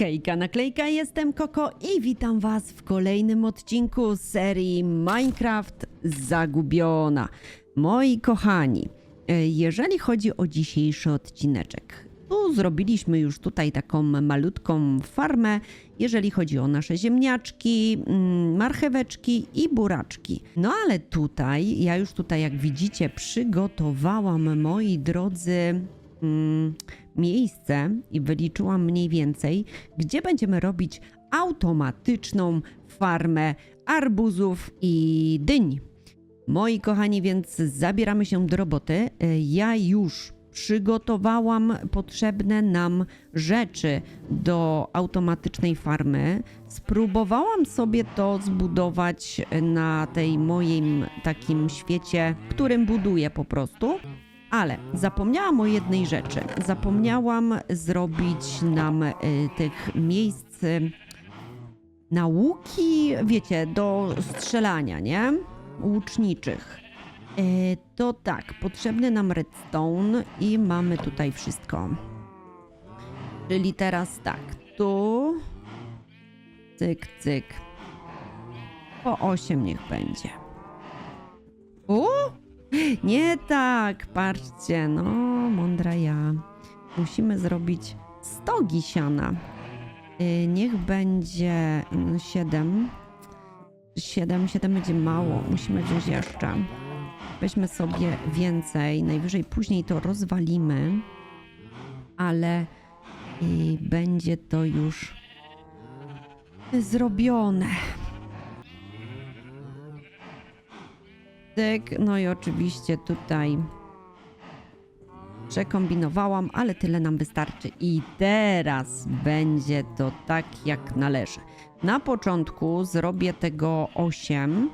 Hejka, naklejka, jestem Koko i witam Was w kolejnym odcinku serii Minecraft Zagubiona. Moi kochani, e, jeżeli chodzi o dzisiejszy odcineczek, tu zrobiliśmy już tutaj taką malutką farmę, jeżeli chodzi o nasze ziemniaczki, mm, marcheweczki i buraczki. No ale tutaj, ja już tutaj jak widzicie przygotowałam, moi drodzy, mm, miejsce i wyliczyłam mniej więcej, gdzie będziemy robić automatyczną farmę arbuzów i dyń. Moi kochani, więc zabieramy się do roboty. Ja już przygotowałam potrzebne nam rzeczy do automatycznej farmy. Spróbowałam sobie to zbudować na tej moim takim świecie, którym buduję po prostu. Ale zapomniałam o jednej rzeczy. Zapomniałam zrobić nam y, tych miejsc y, nauki, wiecie, do strzelania, nie? Łuczniczych. E, to tak, potrzebny nam redstone i mamy tutaj wszystko. Czyli teraz tak, tu cyk, cyk. Po 8 niech będzie. U? Nie tak, patrzcie, no mądra ja. Musimy zrobić stogi siana. Y, niech będzie 7. 7, 7 będzie mało, musimy wziąć jeszcze. Weźmy sobie więcej, najwyżej później to rozwalimy, ale y, będzie to już zrobione. No i oczywiście tutaj przekombinowałam, ale tyle nam wystarczy. I teraz będzie to tak jak należy. Na początku zrobię tego 8,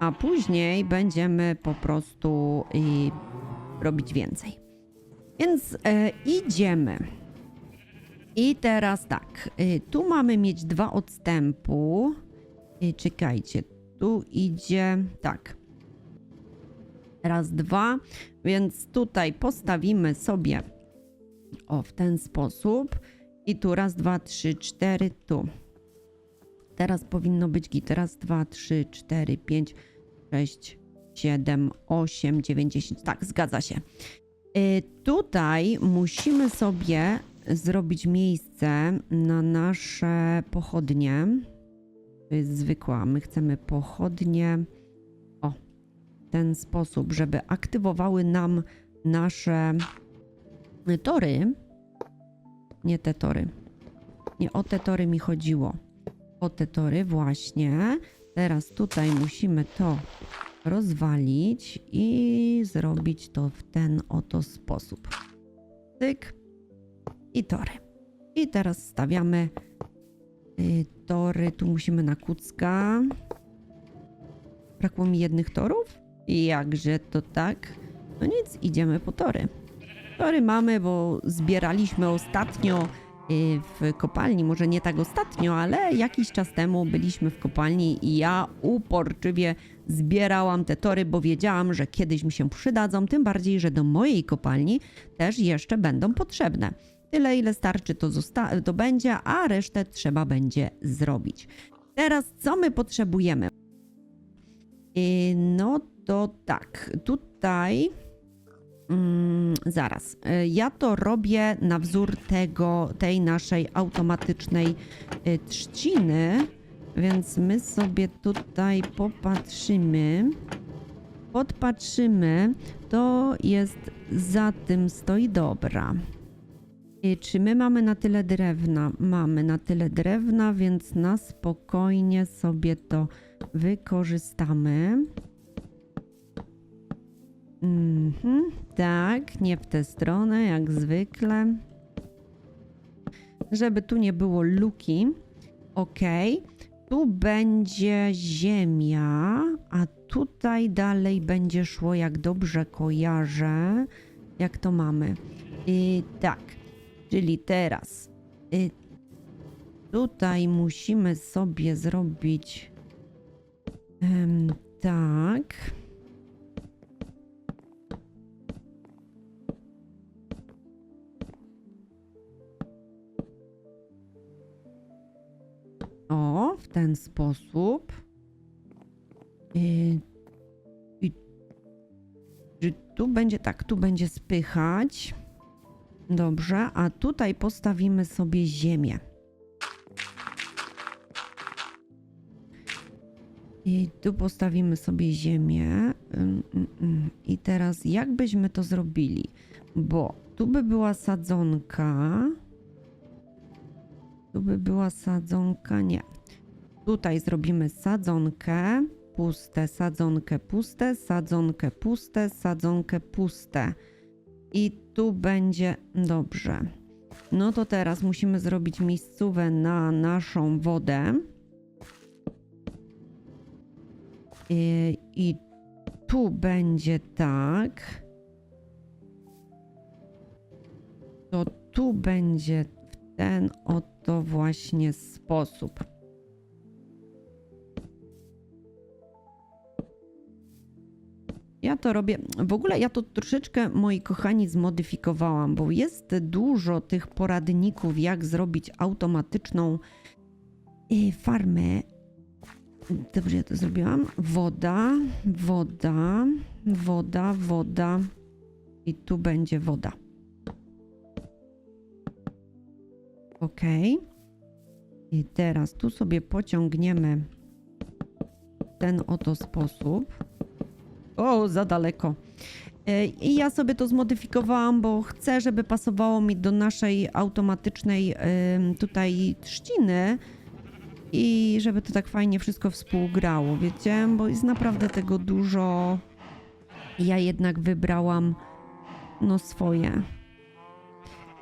a później będziemy po prostu y, robić więcej. Więc e, idziemy. I teraz tak, y, tu mamy mieć dwa odstępu. Y, czekajcie, tu idzie tak. Raz, dwa, więc tutaj postawimy sobie o w ten sposób. I tu raz, dwa, trzy, cztery, tu. Teraz powinno być git. Raz, dwa, trzy, cztery, pięć, sześć, siedem, osiem, dziewięć, dziesięć. Tak, zgadza się. Y, tutaj musimy sobie zrobić miejsce na nasze pochodnie. To jest zwykła. My chcemy pochodnie ten sposób, żeby aktywowały nam nasze tory. Nie te tory. Nie o te tory mi chodziło. O te tory właśnie. Teraz tutaj musimy to rozwalić i zrobić to w ten oto sposób. Tyk i tory. I teraz stawiamy y, tory. Tu musimy na kucka. Brakło mi jednych torów? Jakże to tak? No nic, idziemy po tory. Tory mamy, bo zbieraliśmy ostatnio y, w kopalni, może nie tak ostatnio, ale jakiś czas temu byliśmy w kopalni i ja uporczywie zbierałam te tory, bo wiedziałam, że kiedyś mi się przydadzą, tym bardziej, że do mojej kopalni też jeszcze będą potrzebne. Tyle, ile starczy, to, to będzie, a resztę trzeba będzie zrobić. Teraz, co my potrzebujemy? Y, No to tak, tutaj. Mm, zaraz. Y, Ja to robię na wzór tego, tej naszej automatycznej y, trzciny, więc my sobie tutaj popatrzymy. Podpatrzymy, to jest za tym stoi dobra. Y, Czy my mamy na tyle drewna? Mamy na tyle drewna, więc na spokojnie sobie to wykorzystamy. Mhm, tak, nie w tę stronę, jak zwykle. Żeby tu nie było luki. Ok. Tu będzie ziemia, a tutaj dalej będzie szło, jak dobrze kojarzę. Jak to mamy? I tak, czyli teraz y, tutaj musimy sobie zrobić em, tak. ten sposób. I, i czy tu będzie tak, tu będzie spychać. Dobrze, a tutaj postawimy sobie ziemię. I tu postawimy sobie ziemię. Ym, ym, ym. I teraz jak byśmy to zrobili? Bo tu by była sadzonka. Tu by była sadzonka, nie. Tutaj zrobimy sadzonkę, puste, sadzonkę, puste, sadzonkę, puste, sadzonkę, puste. I tu będzie dobrze. No to teraz musimy zrobić miejscówę na naszą wodę. I, I tu będzie tak. To tu będzie w ten oto właśnie sposób. Ja to robię. W ogóle ja to troszeczkę, moi kochani, zmodyfikowałam, bo jest dużo tych poradników, jak zrobić automatyczną y, farmę. Dobrze, ja to zrobiłam. Woda, woda, woda, woda. I tu będzie woda. Ok. I teraz tu sobie pociągniemy ten oto sposób. O, za daleko. E, I ja sobie to zmodyfikowałam, bo chcę, żeby pasowało mi do naszej automatycznej tutaj trzciny i żeby to tak fajnie wszystko współgrało, wiecie? Bo jest naprawdę tego dużo. Ja jednak wybrałam no swoje.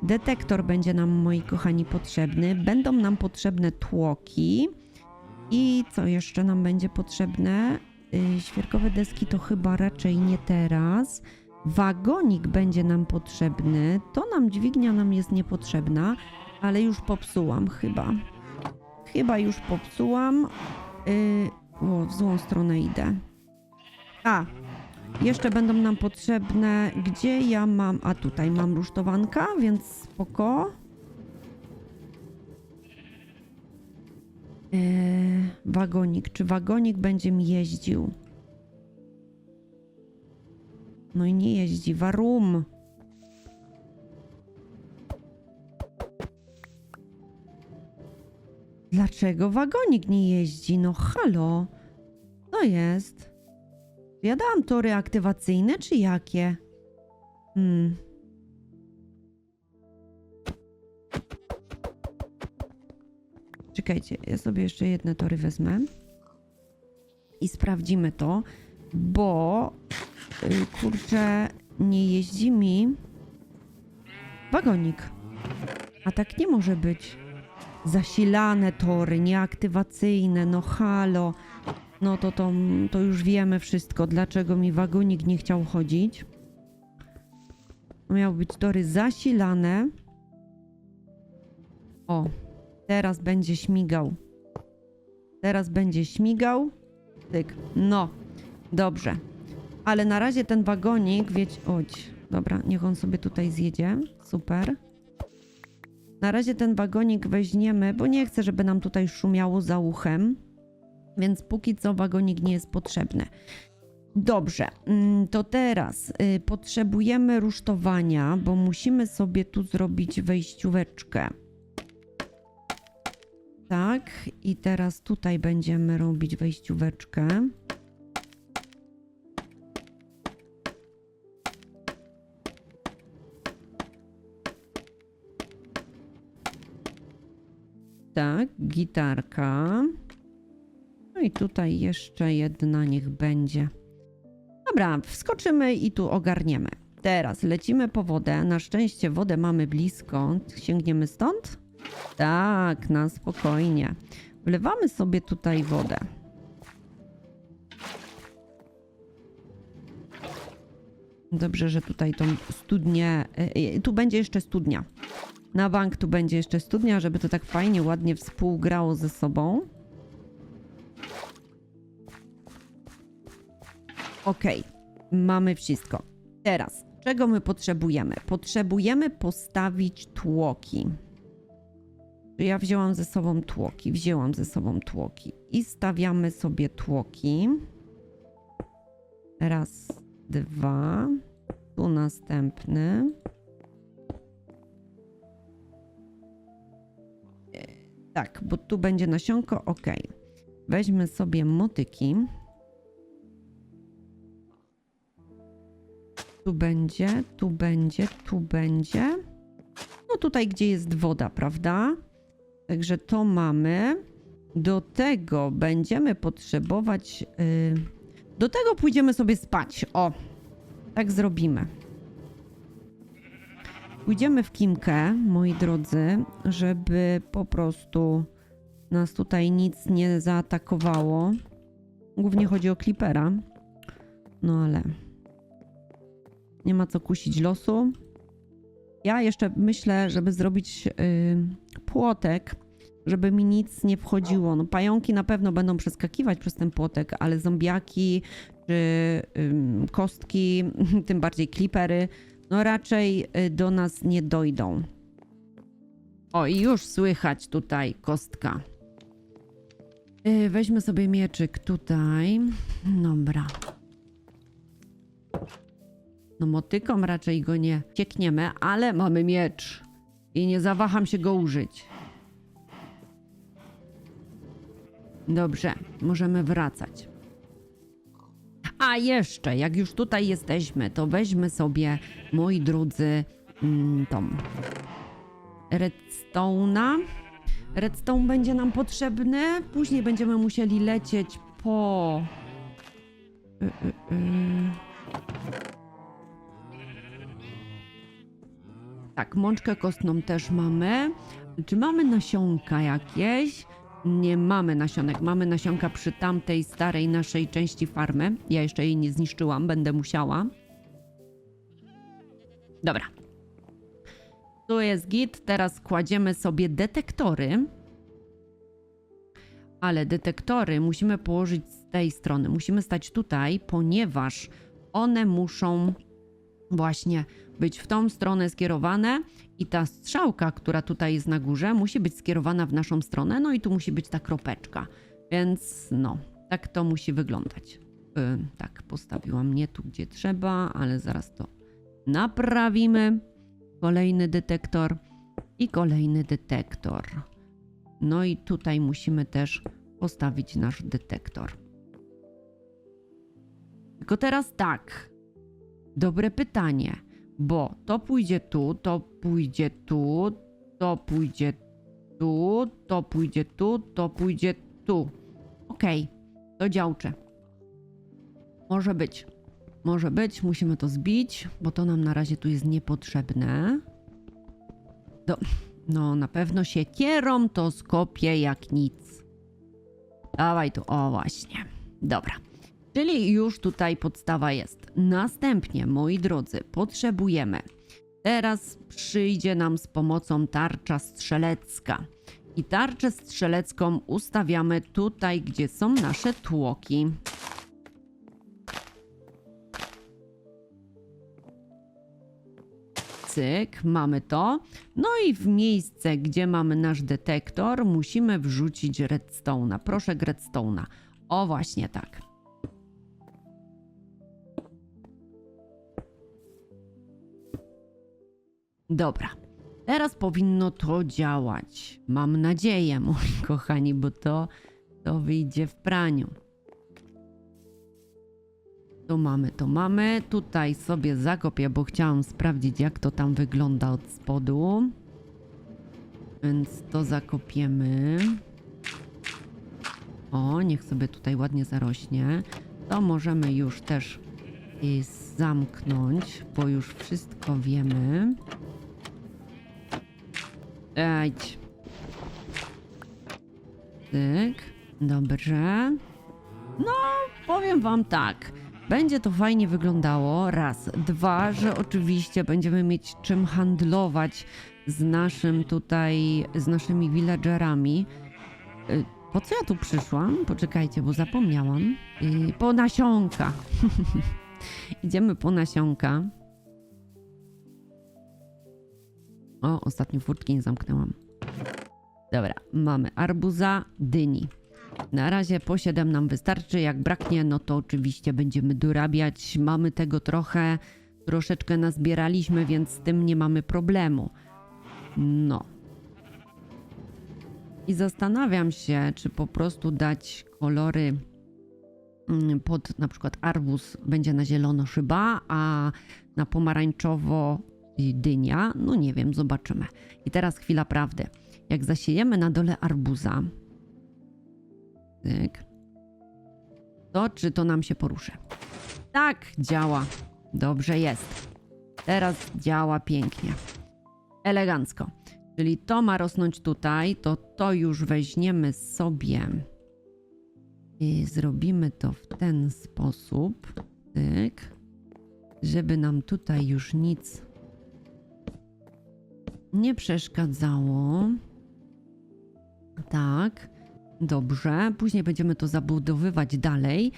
Detektor będzie nam, moi kochani, potrzebny. Będą nam potrzebne tłoki. I co jeszcze nam będzie potrzebne? Yy, świerkowe deski to chyba raczej nie teraz. Wagonik będzie nam potrzebny. To nam dźwignia nam jest niepotrzebna, ale już popsułam chyba. Chyba już popsułam. Yy, o, w złą stronę idę. A, jeszcze będą nam potrzebne. Gdzie ja mam? A tutaj mam rusztowanka, więc spoko. Yy, wagonik. Czy wagonik będzie mi jeździł? No i nie jeździ. Warum. Dlaczego wagonik nie jeździ? No halo. To jest. Ja dałam tory aktywacyjne, czy jakie? Hmm. Czekajcie, ja sobie jeszcze jedne tory wezmę. I sprawdzimy to, bo y, kurczę, nie jeździ mi wagonik. A tak nie może być. Zasilane tory, nieaktywacyjne, no halo. No to, to, to już wiemy wszystko, dlaczego mi wagonik nie chciał chodzić. Miały być tory zasilane. O, teraz będzie śmigał. Teraz będzie śmigał. Tyk. No, dobrze. Ale na razie ten wagonik, wiecie, oj, dobra, niech on sobie tutaj zjedzie. Super. Na razie ten wagonik weźmiemy, bo nie chcę, żeby nam tutaj szumiało za uchem. Więc póki co wagonik nie jest potrzebny. Dobrze, mm, to teraz y, potrzebujemy rusztowania, bo musimy sobie tu zrobić wejścióweczkę. Tak, i teraz tutaj będziemy robić wejścióweczkę. Tak, gitarka. No i tutaj jeszcze jedna niech będzie. Dobra, wskoczymy i tu ogarniemy. Teraz lecimy po wodę. Na szczęście wodę mamy blisko. Sięgniemy stąd? Tak, na spokojnie. Wlewamy sobie tutaj wodę. Dobrze, że tutaj tą studnię. y, y, Tu będzie jeszcze studnia. Na bank tu będzie jeszcze studnia, żeby to tak fajnie, ładnie współgrało ze sobą. Okej, mamy wszystko. Teraz, czego my potrzebujemy? Potrzebujemy postawić tłoki. Ja wzięłam ze sobą tłoki? Wzięłam ze sobą tłoki. I stawiamy sobie tłoki. Raz, dwa. Tu następny. Tak, bo tu będzie nasionko. Ok. Weźmy sobie motyki. Tu będzie, tu będzie, tu będzie. No tutaj, gdzie jest woda, prawda? Także to mamy. Do tego będziemy potrzebować. Yy... Do tego pójdziemy sobie spać. O, tak zrobimy. Pójdziemy w Kimkę, moi drodzy, żeby po prostu nas tutaj nic nie zaatakowało. Głównie chodzi o Clippera. No ale nie ma co kusić losu. Ja jeszcze myślę, żeby zrobić yy, płotek, żeby mi nic nie wchodziło. No, pająki na pewno będą przeskakiwać przez ten płotek, ale zombiaki czy ym, kostki, tym bardziej klipery, no raczej y, do nas nie dojdą. O, i już słychać tutaj kostka. Y, weźmy sobie mieczyk tutaj. Dobra. No motyką raczej go nie ciekniemy, ale mamy miecz. I nie zawaham się go użyć. Dobrze, możemy wracać. A jeszcze, jak już tutaj jesteśmy, to weźmy sobie, moi drodzy, mm, tą redstone'a. Redstone będzie nam potrzebny. Później będziemy musieli lecieć po... Y, y, y. Tak, mączkę kostną też mamy. Czy mamy nasionka jakieś? Nie mamy nasionek. Mamy nasionka przy tamtej starej naszej części farmy. Ja jeszcze jej nie zniszczyłam, będę musiała. Dobra. Tu jest git. Teraz kładziemy sobie detektory. Ale detektory musimy położyć z tej strony. Musimy stać tutaj, ponieważ one muszą właśnie być w tą stronę skierowane i ta strzałka, która tutaj jest na górze, musi być skierowana w naszą stronę, no i tu musi być ta kropeczka. Więc no, tak to musi wyglądać. Yy, tak, postawiłam nie tu, gdzie trzeba, ale zaraz to naprawimy. Kolejny detektor i kolejny detektor. No i tutaj musimy też postawić nasz detektor. Tylko teraz tak. Dobre pytanie, bo to pójdzie tu, to pójdzie tu, to pójdzie tu, to pójdzie tu, to pójdzie tu. Okej, to działcze. Może być. Może być, musimy to zbić, bo to nam na razie tu jest niepotrzebne. Do, no, na pewno siekierą to skopię jak nic. Dawaj tu, o właśnie. Dobra. Czyli już tutaj podstawa jest. Następnie, moi drodzy, potrzebujemy. Teraz przyjdzie nam z pomocą tarcza strzelecka. I tarczę strzelecką ustawiamy tutaj, gdzie są nasze tłoki. Cyk, mamy to. No i w miejsce, gdzie mamy nasz detektor, musimy wrzucić redstone'a. Proszę redstone'a. O, właśnie tak. Dobra. Teraz powinno to działać. Mam nadzieję, moi kochani, bo to, to wyjdzie w praniu. To mamy, to mamy. Tutaj sobie zakopię, bo chciałam sprawdzić, jak to tam wygląda od spodu. Więc to zakopiemy. O, niech sobie tutaj ładnie zarośnie. To możemy już też zamknąć, bo już wszystko wiemy. Ejdź. Tyk. Dobrze. No, powiem wam tak. Będzie to fajnie wyglądało. Raz. Dwa, że oczywiście będziemy mieć czym handlować z naszym tutaj, z naszymi villagerami. Y, Po co ja tu przyszłam? Poczekajcie, bo zapomniałam. Y, Po nasionka. Idziemy po nasionka. O, ostatnio furtki nie zamknęłam. Dobra, mamy arbuza, dyni. Na razie po 7 nam wystarczy. Jak braknie, no to oczywiście będziemy dorabiać. Mamy tego trochę, troszeczkę nazbieraliśmy, więc z tym nie mamy problemu. No. I zastanawiam się, czy po prostu dać kolory mm, pod na przykład arbuz będzie na zielono szyba, a na pomarańczowo dynia. No nie wiem, zobaczymy. I teraz chwila prawdy. Jak zasiejemy na dole arbuza, tyk, to czy to nam się poruszy? Tak, działa. Dobrze jest. Teraz działa pięknie. Elegancko. Czyli to ma rosnąć tutaj, to to już weźmiemy sobie i zrobimy to w ten sposób, tyk, żeby nam tutaj już nic nie przeszkadzało. Tak, dobrze. Później będziemy to zabudowywać dalej,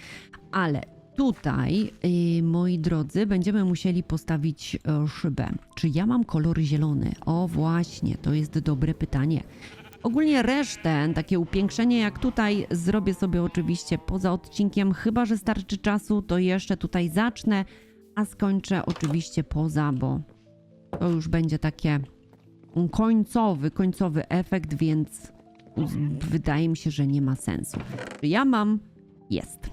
ale tutaj, yy, moi drodzy, będziemy musieli postawić e, szybę. Czy ja mam kolor zielony? O, właśnie, to jest dobre pytanie. Ogólnie resztę, takie upiększenie jak tutaj, zrobię sobie oczywiście poza odcinkiem, chyba że starczy czasu, to jeszcze tutaj zacznę, a skończę oczywiście poza, bo to już będzie takie końcowy, końcowy efekt, więc wydaje mi się, że nie ma sensu. Ja mam? Jest.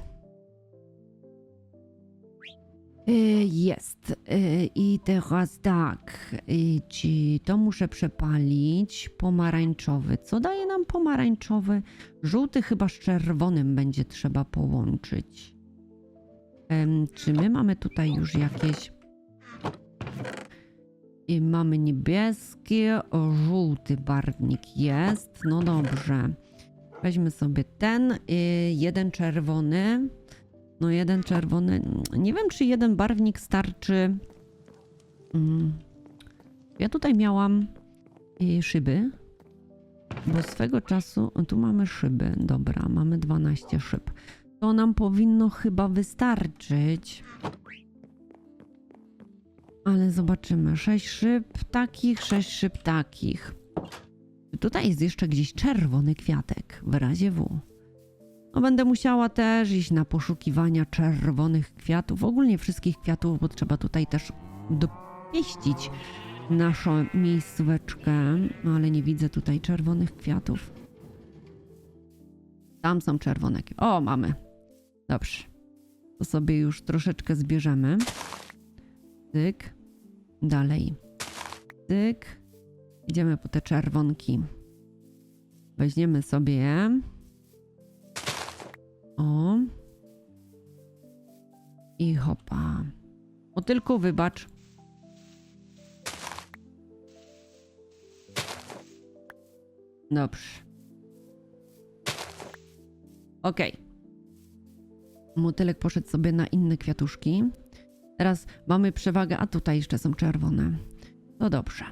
Y, Jest. Y, I teraz tak. y, Czy to muszę przepalić? Pomarańczowy. Co daje nam pomarańczowy? Żółty chyba z czerwonym będzie trzeba połączyć. Czy my mamy tutaj już jakieś. I mamy niebieski, o, żółty barwnik jest. No dobrze. Weźmy sobie ten, jeden czerwony. No jeden czerwony. Nie wiem, czy jeden barwnik starczy. Mm. Ja tutaj miałam y, szyby. Bo swego czasu. Tu mamy szyby. Dobra, mamy 12 szyb. To nam powinno chyba wystarczyć. Ale zobaczymy. 6 szyb takich, 6 szyb takich. Tutaj jest jeszcze gdzieś czerwony kwiatek w razie W. No będę musiała też iść na poszukiwania czerwonych kwiatów, ogólnie wszystkich kwiatów, bo trzeba tutaj też dopieścić naszą miejscóweczkę. No ale nie widzę tutaj czerwonych kwiatów. Tam są czerwone. kwi- O, mamy. Dobrze. To sobie już troszeczkę zbierzemy. Tyk. Dalej. Tyk. Idziemy po te czerwonki. Weźmiemy sobie. O. I hopa. O tylko wybacz. Dobrze. Okej. Motylek poszedł sobie na inne kwiatuszki. Teraz mamy przewagę, a tutaj jeszcze są czerwone. No dobrze.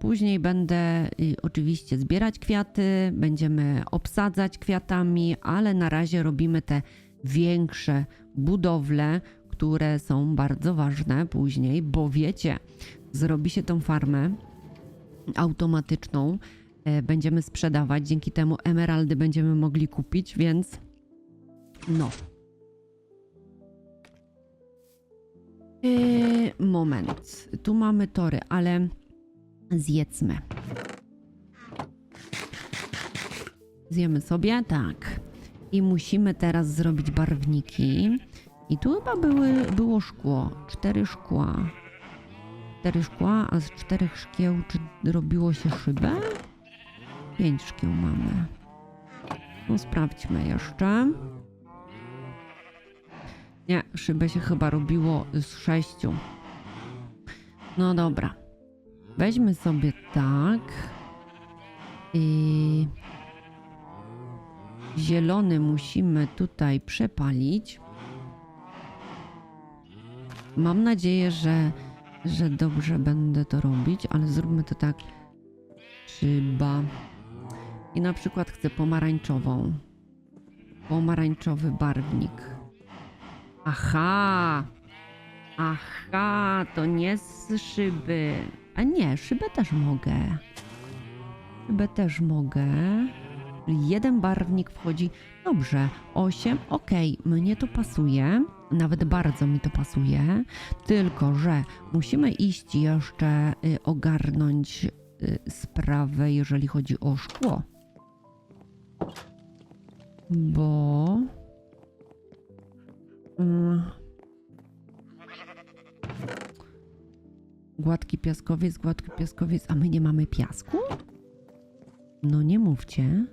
Później będę y, oczywiście zbierać kwiaty, będziemy obsadzać kwiatami, ale na razie robimy te większe budowle, które są bardzo ważne później, bo wiecie, zrobi się tą farmę automatyczną, e, będziemy sprzedawać, dzięki temu emeraldy będziemy mogli kupić, więc no. Moment, tu mamy tory, ale zjedzmy. Zjemy sobie, tak. I musimy teraz zrobić barwniki. I tu chyba były, było szkło. Cztery szkła. Cztery szkła, a z czterech szkieł czy robiło się szybę? Pięć szkieł mamy. No sprawdźmy jeszcze. Nie, szybę się chyba robiło z sześciu. No dobra. Weźmy sobie tak. I zielony musimy tutaj przepalić. Mam nadzieję, że, że dobrze będę to robić, ale zróbmy to tak. Szyba. I na przykład chcę pomarańczową. Pomarańczowy barwnik. Aha! Aha, to nie z szyby. A nie, szybę też mogę. Chyba też mogę. Jeden barwnik wchodzi. Dobrze, 8. Okej, mnie to pasuje. Nawet bardzo mi to pasuje. Tylko, że musimy iść jeszcze y, ogarnąć y, sprawę, jeżeli chodzi o szkło. Bo. Mm. Gładki piaskowiec, gładki piaskowiec, a my nie mamy piasku? No nie mówcie.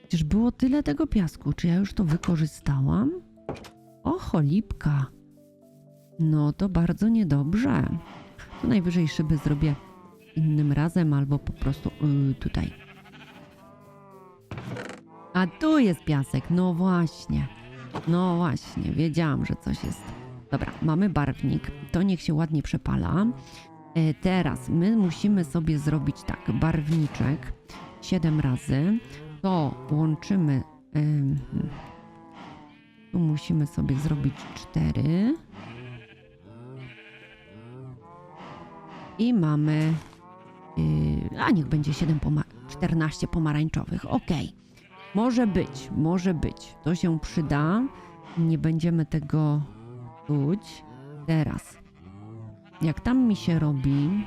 Przecież było tyle tego piasku. Czy ja już to wykorzystałam? O, cholipka. No to bardzo niedobrze. To najwyżej szyby zrobię innym razem albo po prostu yy, tutaj. A tu jest piasek. No właśnie. No właśnie. Wiedziałam, że coś jest. Dobra, mamy barwnik. To niech się ładnie przepala. E, Teraz my musimy sobie zrobić tak, barwniczek 7 razy. To łączymy. ym, Tu musimy sobie zrobić 4. I mamy. yy, A niech będzie 7 poma 14 pomarańczowych. Ok. Może być, może być. To się przyda. Nie będziemy tego czuć. Teraz. Jak tam mi się robi.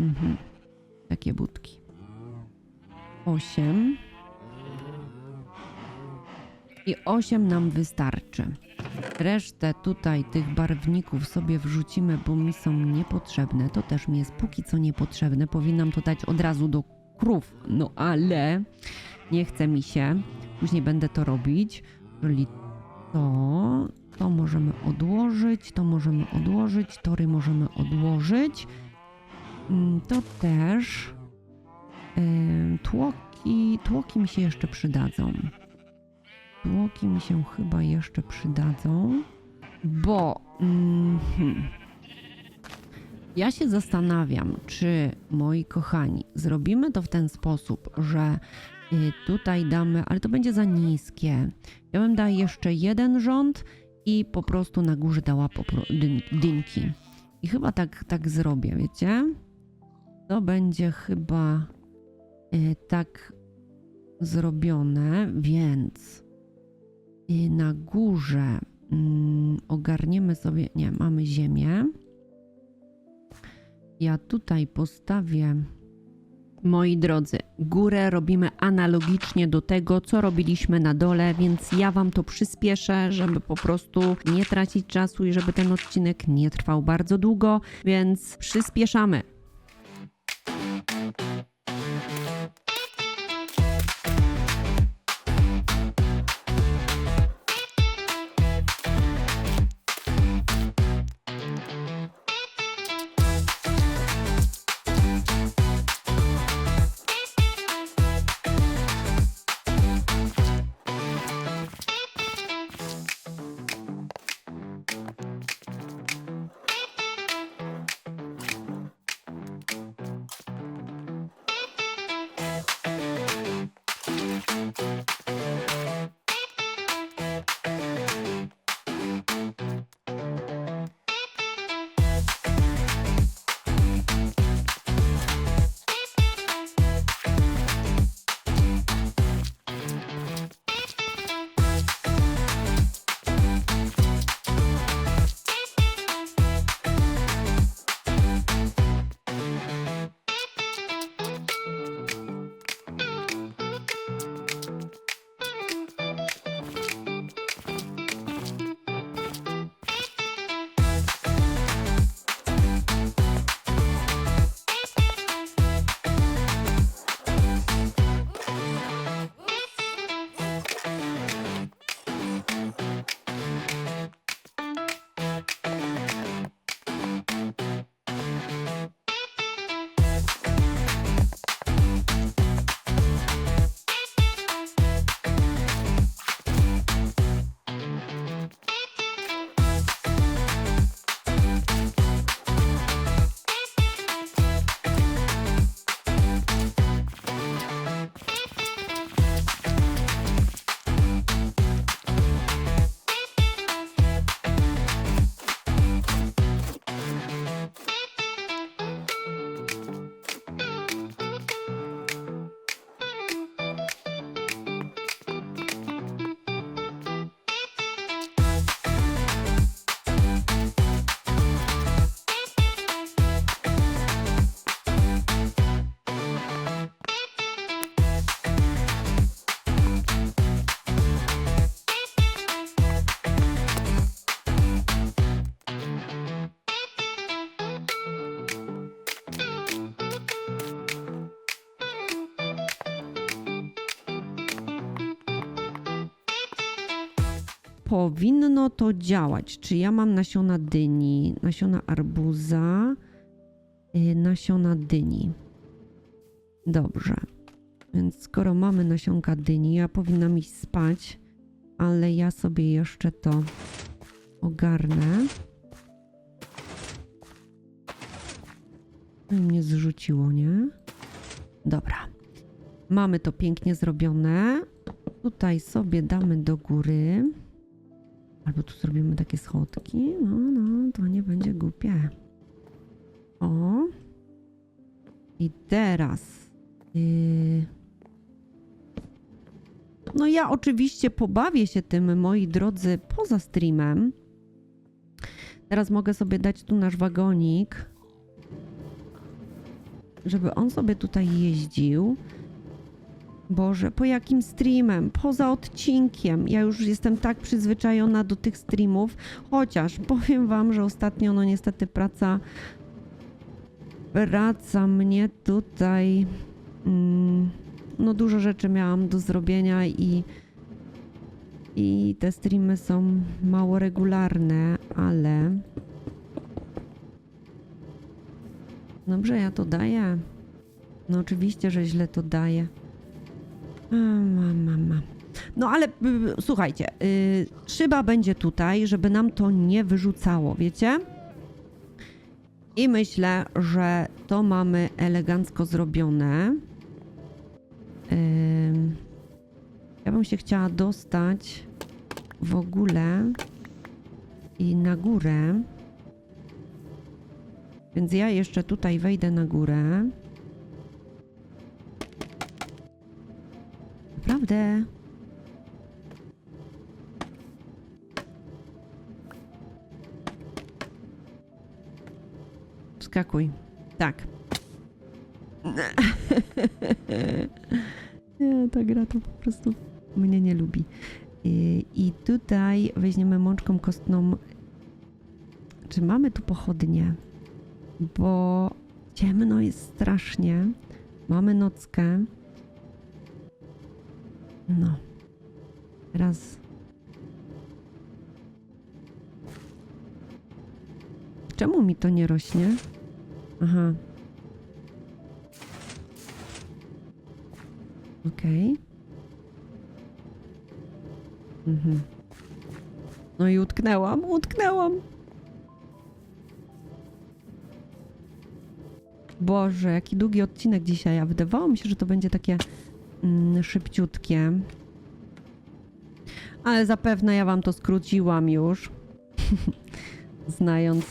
Mhm. Takie budki. Osiem. I osiem nam wystarczy. Resztę tutaj tych barwników sobie wrzucimy, bo mi są niepotrzebne. To też mi jest póki co niepotrzebne. Powinnam to dać od razu do krów. No ale nie chce mi się. Później będę to robić. Czyli to, to możemy odłożyć, to możemy odłożyć, tory możemy odłożyć. Mm, To też tłoki, tłoki mi się jeszcze przydadzą. Tłoki mi się chyba jeszcze przydadzą, bo mm, hmm, ja się zastanawiam, czy moi kochani, zrobimy to w ten sposób, że y, tutaj damy, ale to będzie za niskie. Ja bym dała jeszcze jeden rząd i po prostu na górze dała dynki. I chyba tak, tak zrobię, wiecie? To będzie chyba y, tak zrobione, więc na górze mm, ogarniemy sobie, nie, mamy ziemię. Ja tutaj postawię Moi drodzy, górę robimy analogicznie do tego, co robiliśmy na dole, więc ja Wam to przyspieszę, żeby po prostu nie tracić czasu i żeby ten odcinek nie trwał bardzo długo, więc przyspieszamy. Powinno to działać. Czy ja mam nasiona dyni, nasiona arbuza, yy, nasiona dyni. Dobrze. Więc skoro mamy nasionka dyni, ja powinnam iść spać, ale ja sobie jeszcze to ogarnę. No i mnie zrzuciło, nie? Dobra. Mamy to pięknie zrobione. Tutaj sobie damy do góry. Albo tu zrobimy takie schodki. No, no, to nie będzie głupie. O. I teraz. Yy... No ja oczywiście pobawię się tym, moi drodzy, poza streamem. Teraz mogę sobie dać tu nasz wagonik, żeby on sobie tutaj jeździł. Boże, po jakim streamem? Poza odcinkiem. Ja już jestem tak przyzwyczajona do tych streamów, chociaż powiem wam, że ostatnio, no niestety praca praca mnie tutaj mm, no dużo rzeczy miałam do zrobienia i i te streamy są mało regularne, ale dobrze ja to daję. No oczywiście, że źle to daję. Ma. No ale y, słuchajcie, y, szyba będzie tutaj, żeby nam to nie wyrzucało, wiecie? I myślę, że to mamy elegancko zrobione. Ym, ja bym się chciała dostać w ogóle i na górę. Więc ja jeszcze tutaj wejdę na górę. Naprawdę. Skakuj. Tak. Nie, ta gra to po prostu mnie nie lubi. I, tutaj weźmiemy mączką kostną. Czy mamy tu pochodnie? Bo ciemno jest strasznie. Mamy nockę. No. Raz. Czemu mi to nie rośnie? Aha. Okej. Mhm. No i utknęłam, utknęłam. Boże, jaki długi odcinek dzisiaj, a wydawało mi się, że to będzie takie mm, szybciutkie. Ale zapewne ja wam to skróciłam już. Znając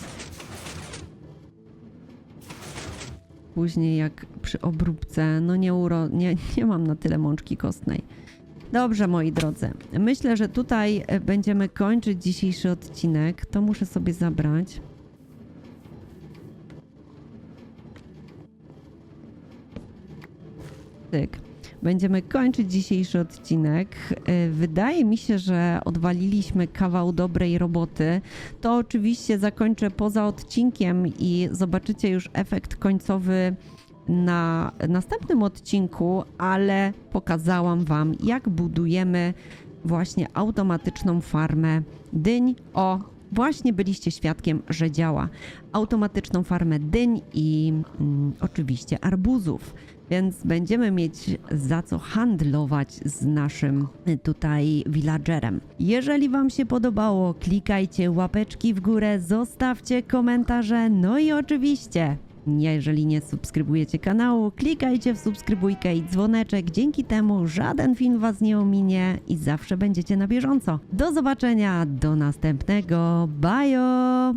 później jak przy obróbce, no nie, uro, nie, nie mam na tyle mączki kostnej. Dobrze, moi drodzy. Myślę, że tutaj e, będziemy kończyć dzisiejszy odcinek. To muszę sobie zabrać. Tyk. Będziemy kończyć dzisiejszy odcinek. E, Wydaje mi się, że odwaliliśmy kawał dobrej roboty. To oczywiście zakończę poza odcinkiem i zobaczycie już efekt końcowy na następnym odcinku, ale pokazałam Wam, jak budujemy właśnie automatyczną farmę dyń. O, właśnie byliście świadkiem, że działa. Automatyczną farmę dyń i mm, oczywiście arbuzów. Więc będziemy mieć za co handlować z naszym y, tutaj villagerem. Jeżeli Wam się podobało, klikajcie łapeczki w górę, zostawcie komentarze, no i oczywiście jeżeli nie subskrybujecie kanału, klikajcie w subskrybujkę i dzwoneczek. Dzięki temu żaden film Was nie ominie i zawsze będziecie na bieżąco. Do zobaczenia, do następnego. Bye!